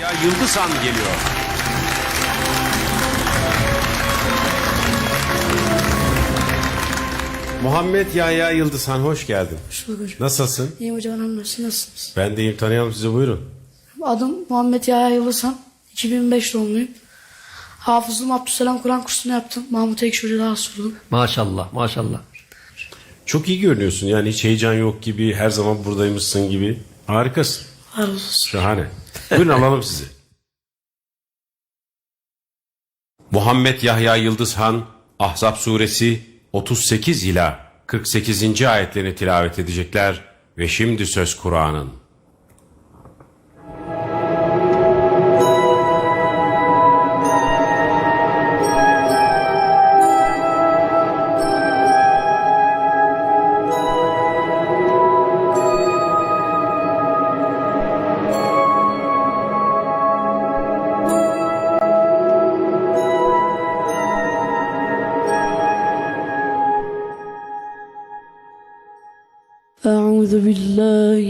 Ya Yıldız Han geliyor. Muhammed Yahya Yıldızhan hoş geldin. Hoş bulduk hocam. Nasılsın? İyiyim hocam hamdolsun. Nasılsınız? Ben de iyiyim tanıyalım sizi buyurun. Adım Muhammed Yahya Yıldızhan. 2005 doğumluyum. Hafızlığım Abdüselam Kur'an kursunu yaptım. Mahmut Ekşi Hoca'da hasıldum. Maşallah maşallah. Çok iyi görünüyorsun yani hiç heyecan yok gibi her zaman buradaymışsın gibi. Harikasın. Var olsun. Şahane. Buyurun alalım sizi. Muhammed Yahya Yıldızhan Ahzab suresi 38 ila 48. ayetlerini tilavet edecekler ve şimdi söz Kur'an'ın.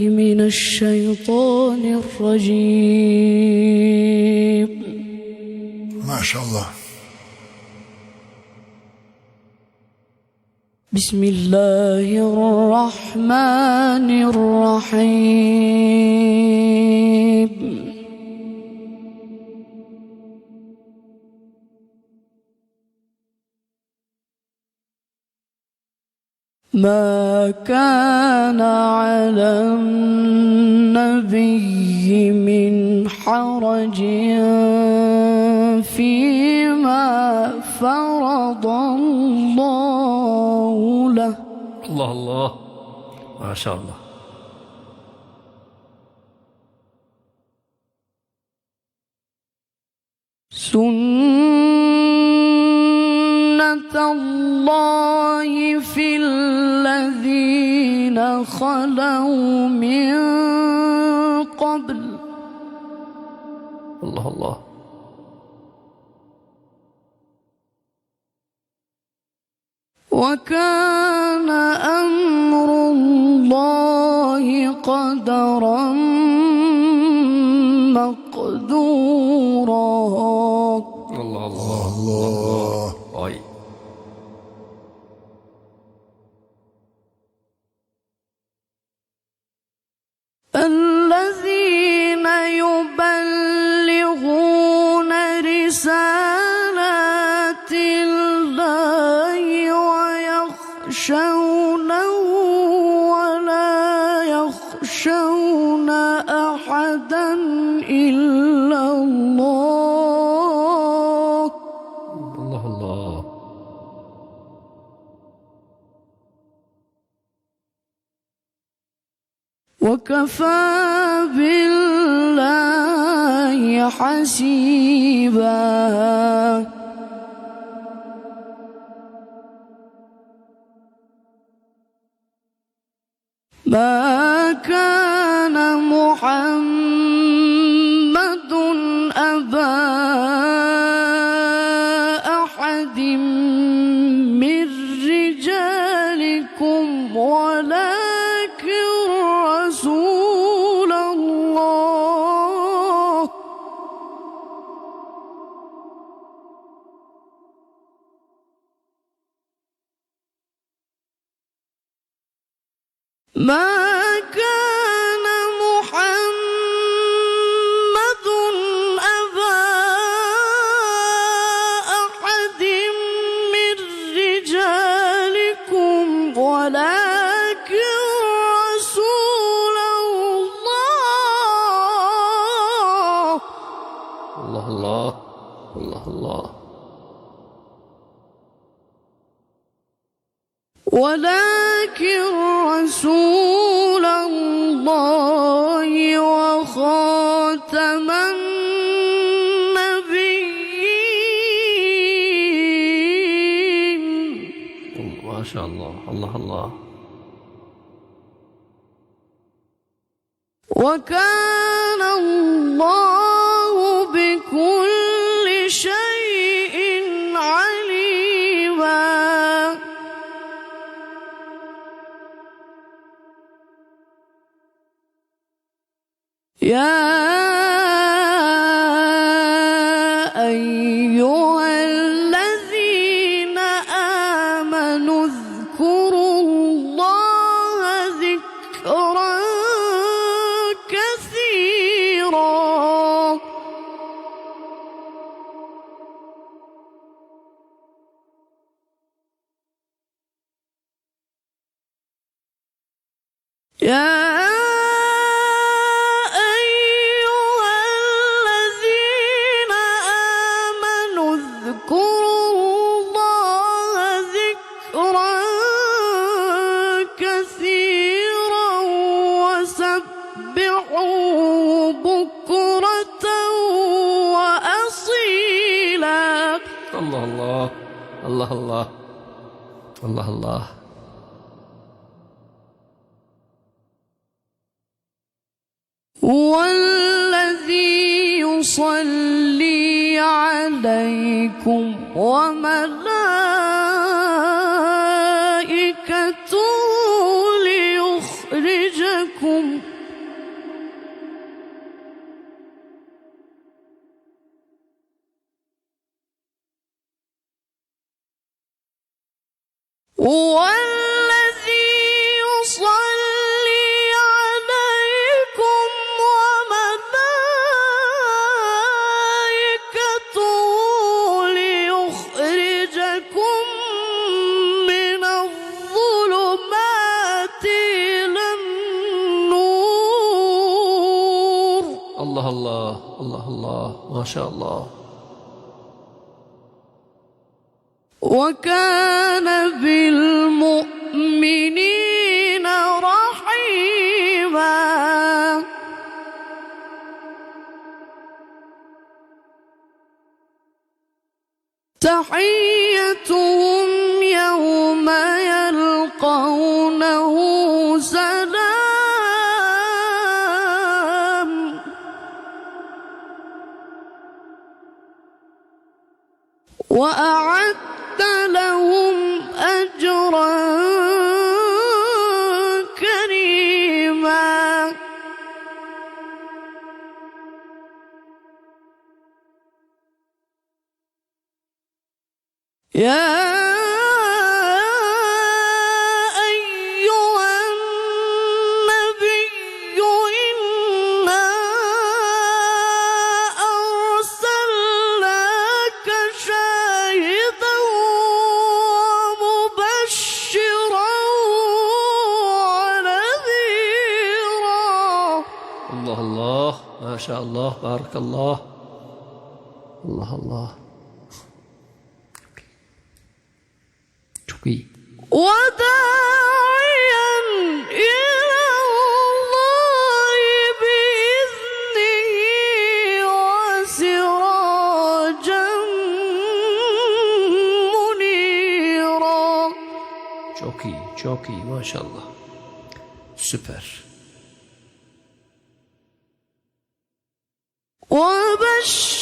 بالله من الشيطان الرجيم Maşallah. بسم الله الرحمن الرحيم ما كان على النبي من حرج فيما فرض الله له Allah Allah. Maşallah. سنة الله في الذين خلوا من قبل Allah Allah. وكان أمر الله قدرا وكفى بالله حسيبا. ما كان محمد أبا أحد من رجالكم ولكن ما كان محمد أبا أحد من رجالكم ولكن رسول الله Allah Allah. Allah Allah. ولكن رسول الله وخاتم النبيين. ما شاء الله. الله الله. وكان الله yeah. وملائكته ليخرجكم. هو الله الله الله الله ما شاء الله. وكان بالمؤمنين رحيما. تحيتهم وأعدت لهم Maşallah. Barakallah. Allah Allah. Çok iyi. وداعيا إلى الله بإذنه وسراجا منيرا Çok iyi. Çok iyi. Maşallah. Süper. Shh.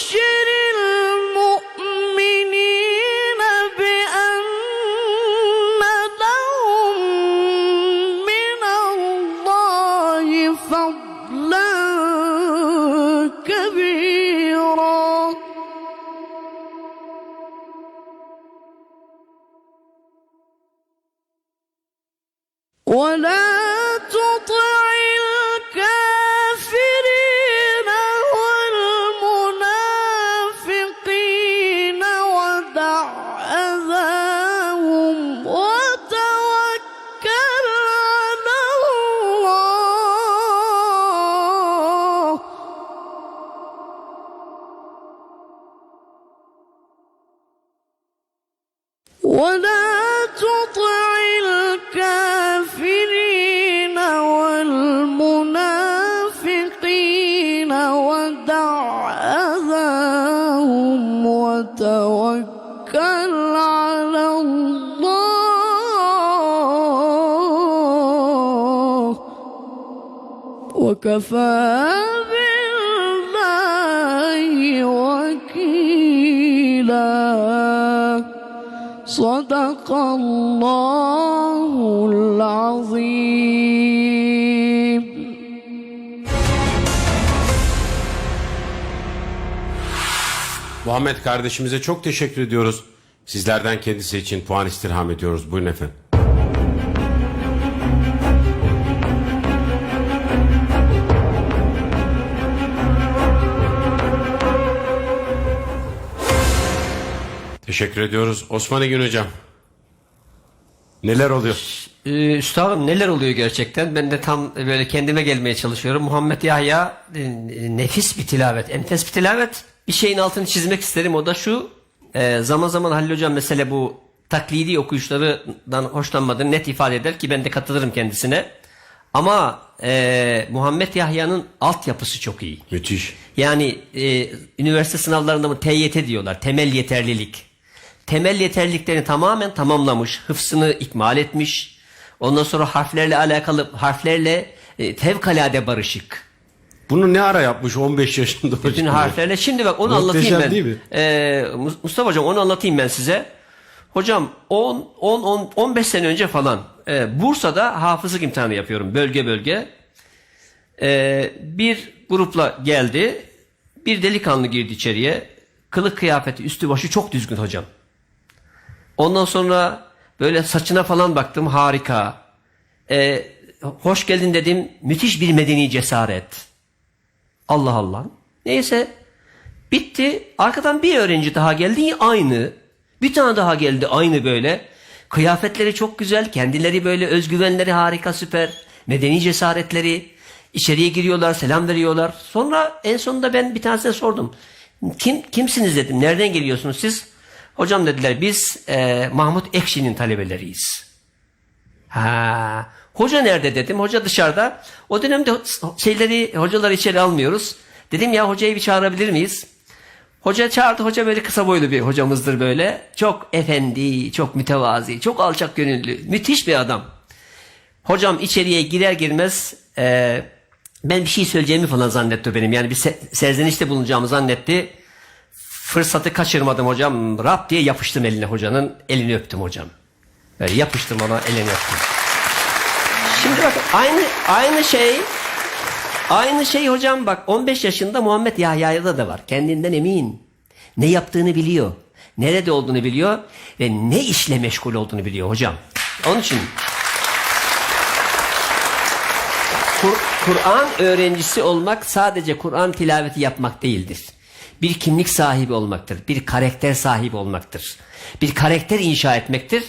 وكفى بالله وكيلا صدق الله العظيم Muhammed kardeşimize çok teşekkür ediyoruz. Sizlerden kendisi için puan istirham ediyoruz. Buyurun efendim. Teşekkür ediyoruz. Osman Egün hocam. Neler oluyor? Ee, üstadım neler oluyor gerçekten? Ben de tam böyle kendime gelmeye çalışıyorum. Muhammed Yahya e, nefis bir tilavet, enfes bir tilavet. Bir şeyin altını çizmek isterim o da şu. e, zaman zaman Halil Hocam mesela bu taklidi okuyuşlarından hoşlanmadığını net ifade eder ki ben de katılırım kendisine. Ama e, Muhammed Yahya'nın altyapısı çok iyi. Müthiş. Yani e, üniversite sınavlarında mı TYT diyorlar. Temel yeterlilik. Temel yeterliliklerini tamamen tamamlamış. Hıfzını ikmal etmiş. Ondan sonra harflerle alakalı harflerle e, fevkalade barışık. Bunu ne ara yapmış 15 yaşında hocam? Bütün harflerle. Şimdi bak onu Muhteşem anlatayım ben. değil mi? Ee, Mus- Mustafa hocam onu anlatayım ben size. Hocam 10 10 10 15 sene önce falan e, Bursa'da hafızlık imtihanı yapıyorum bölge bölge. E, bir grupla geldi. Bir delikanlı girdi içeriye. Kılık kıyafeti, üstü başı çok düzgün hocam. Ondan sonra böyle saçına falan baktım harika. E, hoş geldin dedim. Müthiş bir medeni cesaret. Allah Allah. Neyse bitti. Arkadan bir öğrenci daha geldi aynı. Bir tane daha geldi aynı böyle. Kıyafetleri çok güzel. Kendileri böyle özgüvenleri harika süper. Medeni cesaretleri. İçeriye giriyorlar selam veriyorlar. Sonra en sonunda ben bir tanesine sordum. Kim kimsiniz dedim. Nereden geliyorsunuz siz? Hocam dediler biz eee, Mahmut Ekşi'nin talebeleriyiz. Ha, hoca nerede dedim. Hoca dışarıda. O dönemde şeyleri hocaları içeri almıyoruz. Dedim ya hocayı bir çağırabilir miyiz? Hoca çağırdı. Hoca böyle kısa boylu bir hocamızdır böyle. Çok efendi, çok mütevazi, çok alçak gönüllü. Müthiş bir adam. Hocam içeriye girer girmez e, ben bir şey söyleyeceğimi falan zannetti benim. Yani bir se- serzenişte bulunacağımı zannetti. Fırsatı kaçırmadım hocam. Rap diye yapıştım eline hocanın. Elini öptüm hocam. Böyle yapıştım ona elini öptüm. Şimdi bak aynı aynı şey aynı şey hocam bak 15 yaşında Muhammed Yahya'da da var. Kendinden emin. Ne yaptığını biliyor. Nerede olduğunu biliyor ve ne işle meşgul olduğunu biliyor hocam. Onun için Kur- Kur'an öğrencisi olmak sadece Kur'an tilaveti yapmak değildir. Bir kimlik sahibi olmaktır. Bir karakter sahibi olmaktır. Bir karakter inşa etmektir.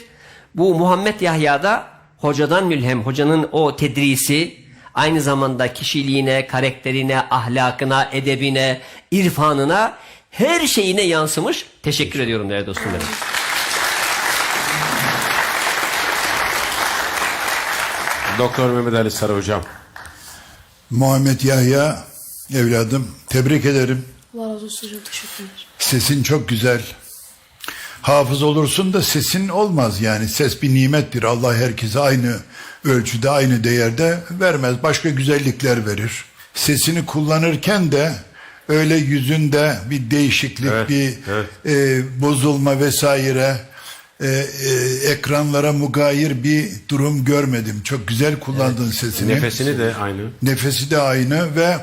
Bu Muhammed Yahya'da hocadan mülhem, hocanın o tedrisi aynı zamanda kişiliğine, karakterine, ahlakına, edebine, irfanına her şeyine yansımış. Teşekkür ediyorum değerli dostum benim. Doktor Mehmet Ali Sarı hocam. Muhammed Yahya evladım tebrik ederim. Razı olsun hocam. Teşekkürler. Sesin çok güzel. Hafız olursun da sesin olmaz yani. Ses bir nimettir. Allah herkese aynı ölçüde, aynı değerde vermez. Başka güzellikler verir. Sesini kullanırken de öyle yüzünde bir değişiklik, Evet, bir evet. e, bozulma vesaire e, e, ekranlara mugayir bir durum görmedim. Çok güzel kullandın sesini. Nefesini de aynı. Nefesi de aynı ve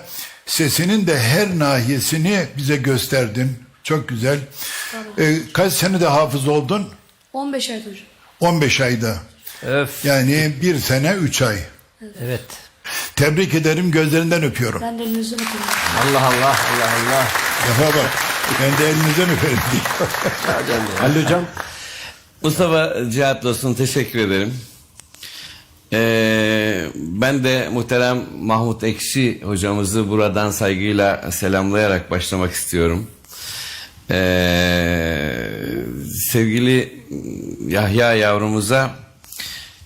sesinin de her nahiyesini bize gösterdin. Çok güzel. Ee, kaç senede hafız oldun? 15 ayda hocam. 15 ayda. Öf. Yani bir sene 3 ay. Evet. Tebrik ederim gözlerinden öpüyorum. Ben de elinizden öpüyorum. Allah Allah Allah Allah. Lafa bak. Ben de elinizden öperim. Halil hocam. Mustafa Cihat dostum teşekkür ederim. Ee, ben de muhterem Mahmut Ekşi hocamızı buradan saygıyla selamlayarak başlamak istiyorum. Ee, sevgili Yahya yavrumuza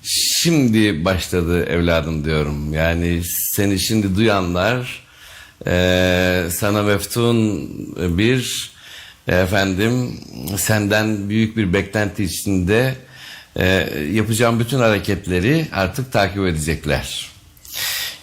şimdi başladı evladım diyorum. Yani seni şimdi duyanlar eee, sana meftun bir efendim senden büyük bir beklenti içinde eee, yapacağım bütün hareketleri artık takip edecekler.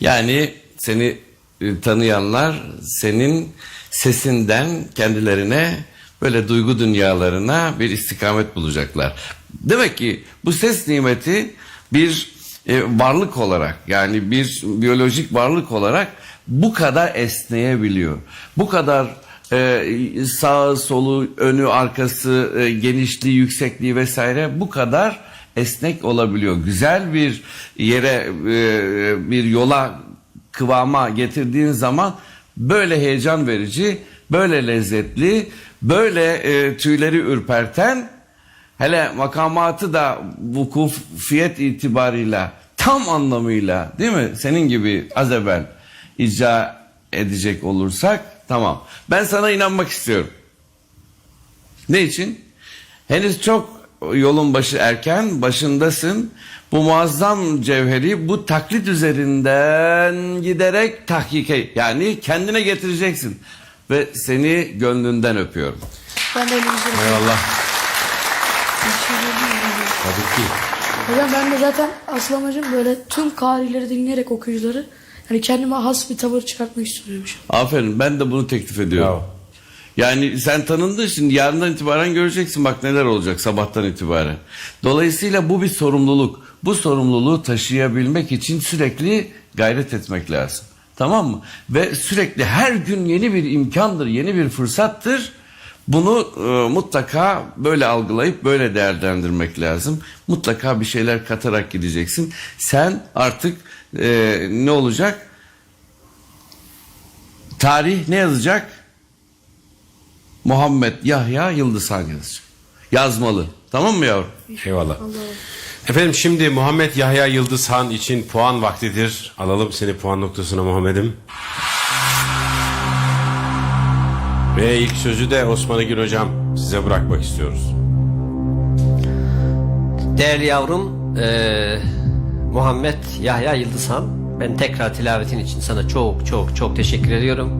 Yani seni e, tanıyanlar senin sesinden kendilerine böyle duygu dünyalarına bir istikamet bulacaklar. Demek ki bu ses nimeti bir e, varlık olarak yani bir biyolojik varlık olarak bu kadar esneyebiliyor. Bu kadar e, sağı solu önü arkası e, genişliği yüksekliği vesaire bu kadar esnek olabiliyor. Güzel bir yere e, bir yola kıvama getirdiğin zaman böyle heyecan verici, böyle lezzetli, böyle e, tüyleri ürperten Hele makamatı da vukufiyet itibarıyla tam anlamıyla değil mi? Senin gibi az evvel icra edecek olursak tamam. Ben sana inanmak istiyorum. Ne için? Henüz çok yolun başı erken, başındasın. Bu muazzam cevheri bu taklit üzerinden giderek tahkike yani kendine getireceksin. Ve seni gönlünden öpüyorum. Ben de elimizde. Eyvallah. Tabii ki. Hocam ben de zaten asıl amacım böyle tüm karileri dinleyerek okuyucuları yani kendime has bir tavır çıkartmak istiyormuş. Aferin ben de bunu teklif ediyorum. Bravo. Yani sen tanındın şimdi yarından itibaren göreceksin bak neler olacak sabahtan itibaren. Dolayısıyla bu bir sorumluluk. Bu sorumluluğu taşıyabilmek için sürekli gayret etmek lazım. Tamam mı? Ve sürekli her gün yeni bir imkandır, yeni bir fırsattır. Bunu e, mutlaka böyle algılayıp böyle değerlendirmek lazım. Mutlaka bir şeyler katarak gideceksin. Sen artık e, ne olacak? Tarih ne yazacak? Muhammed Yahya Yıldızhan yazacak. Yazmalı. Tamam mı yavrum? Eyvallah. Efendim şimdi Muhammed Yahya Yıldız Han için puan vaktidir. Alalım seni puan noktasına Muhammed'im. Ve ilk sözü de Osman Egin Hocam size bırakmak istiyoruz. Değerli yavrum eee, Muhammed Yahya Yıldızhan ben tekrar tilavetin için sana çok çok çok teşekkür ediyorum.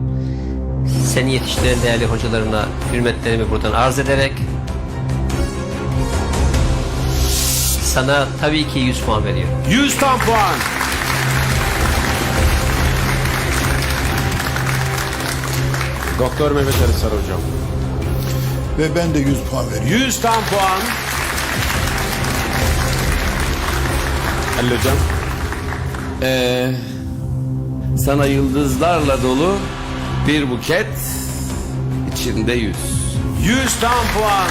Seni yetiştiren değerli hocalarına hürmetlerimi buradan arz ederek sana tabii ki 100 puan veriyorum. 100 tam puan. Doktor Mehmet Ali Sarı Hocam. Ve ben de 100 puan veriyorum. 100 tam puan. Halil Hocam. Ee, sana yıldızlarla dolu bir buket içinde yüz. 100 tam puan.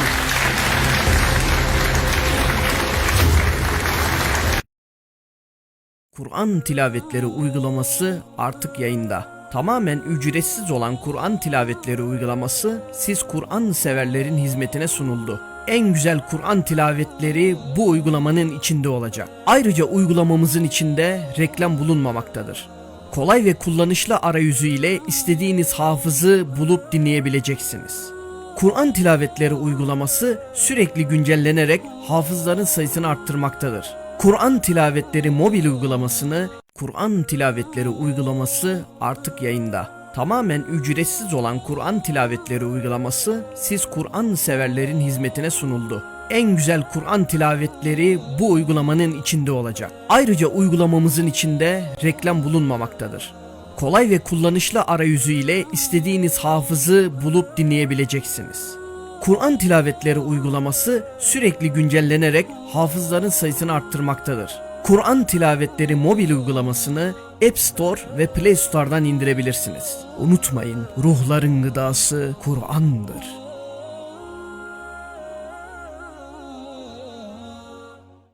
Kur'an tilavetleri uygulaması artık yayında. Tamamen ücretsiz olan Kur'an tilavetleri uygulaması siz Kur'an severlerin hizmetine sunuldu. En güzel Kur'an tilavetleri bu uygulamanın içinde olacak. Ayrıca uygulamamızın içinde reklam bulunmamaktadır. Kolay ve kullanışlı arayüzü ile istediğiniz hafızı bulup dinleyebileceksiniz. Kur'an tilavetleri uygulaması sürekli güncellenerek hafızların sayısını arttırmaktadır. Kur'an tilavetleri mobil uygulamasını Kur'an tilavetleri uygulaması artık yayında. Tamamen ücretsiz olan Kur'an tilavetleri uygulaması siz Kur'an severlerin hizmetine sunuldu. En güzel Kur'an tilavetleri bu uygulamanın içinde olacak. Ayrıca uygulamamızın içinde reklam bulunmamaktadır. Kolay ve kullanışlı arayüzü ile istediğiniz hafızı bulup dinleyebileceksiniz. Kur'an tilavetleri uygulaması sürekli güncellenerek hafızların sayısını arttırmaktadır. Kur'an tilavetleri mobil uygulamasını App Store ve Play Store'dan indirebilirsiniz. Unutmayın, ruhların gıdası Kur'an'dır.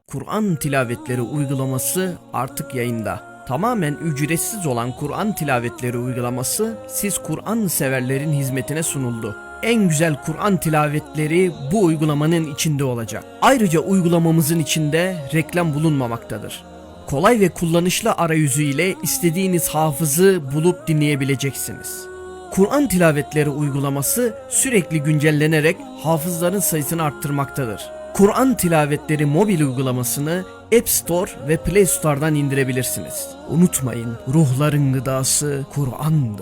Kur'an tilavetleri uygulaması artık yayında. Tamamen ücretsiz olan Kur'an tilavetleri uygulaması siz Kur'an severlerin hizmetine sunuldu. En güzel Kur'an tilavetleri bu uygulamanın içinde olacak. Ayrıca uygulamamızın içinde reklam bulunmamaktadır. Kolay ve kullanışlı arayüzü ile istediğiniz hafızı bulup dinleyebileceksiniz. Kur'an tilavetleri uygulaması sürekli güncellenerek hafızların sayısını arttırmaktadır. Kur'an tilavetleri mobil uygulamasını App Store ve Play Store'dan indirebilirsiniz. Unutmayın, ruhların gıdası Kur'an'dır.